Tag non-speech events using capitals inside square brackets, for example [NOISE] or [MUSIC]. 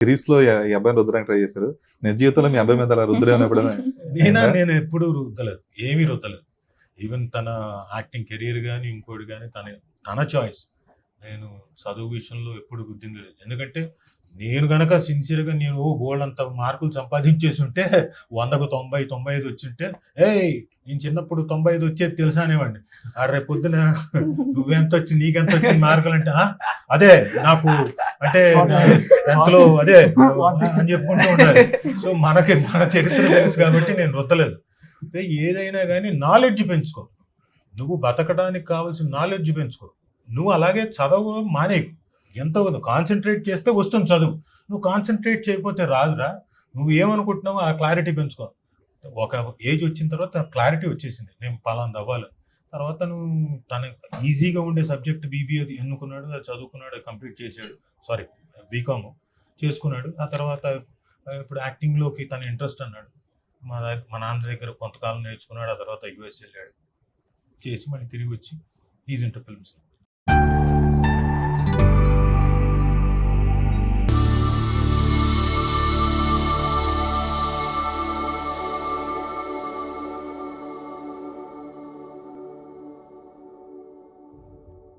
సిరీస్లో అబ్బాయిని రుద్దడానికి ట్రై చేశారు. నిజ జీవితంలో మీ అబ్బాయి మీద అలా ఎప్పుడైనా [LAUGHS] నేనా? నేను ఎప్పుడు రుద్దలేదు. ఏమీ రుద్దలేదు. ఈవెన్ తన యాక్టింగ్ కెరీర్ కానీ ఇంకోటి కానీ తన తన చాయిస్ నేను చదువు విషయంలో ఎప్పుడు రుద్దింది లేదు ఎందుకంటే నేను గనక సిన్సియర్గా నేను గోల్డ్ అంత మార్కులు సంపాదించేసి ఉంటే వందకు తొంభై తొంభై ఐదు వచ్చింటే ఏయ్ నేను చిన్నప్పుడు తొంభై ఐదు వచ్చేది తెలుసా అనేవాడిని. ఆ రేపు పొద్దున నువ్వెంత వచ్చి నీకెంత వచ్చింది మార్కులు అంటే అదే నాకు అంటే ఎంతలో అదే అని చెప్పుకుంటూ ఉండాలి. సో మనకి మన చరిత్ర తెలుసు కాబట్టి నేను రుద్దలేదు ఏదైనా కానీ నాలెడ్జ్ పెంచుకో. నువ్వు బతకడానికి కావాల్సిన నాలెడ్జ్ పెంచుకో. నువ్వు అలాగే చదవు మానేకు ఎంత కాన్సన్ట్రేట్ చేస్తే వస్తుంది చదువు. నువ్వు కాన్సన్ట్రేట్ చేయకపోతే రాదురా. నువ్వు ఏమనుకుంటున్నావో ఆ క్లారిటీ పెంచుకో. ఒక ఏజ్ వచ్చిన తర్వాత క్లారిటీ వచ్చేసింది. నేను పలాంది అవ్వాలి తర్వాత నువ్వు తన ఈజీగా ఉండే సబ్జెక్ట్ బీబీఏ ఎన్నుకున్నాడు చదువుకున్నాడు కంప్లీట్ చేశాడు. సారీ బీకామ్ చేసుకున్నాడు. ఆ తర్వాత ఇప్పుడు యాక్టింగ్లోకి తన ఇంట్రెస్ట్ అన్నాడు. మా దగ్గర మా నాన్న దగ్గర కొంతకాలం నేర్చుకున్నాడు ఆ తర్వాత యుఎస్ వెళ్ళాడు. చేసి మళ్ళీ తిరిగి వచ్చి ఈజ్ ఇంటర్ ఫిల్మ్స్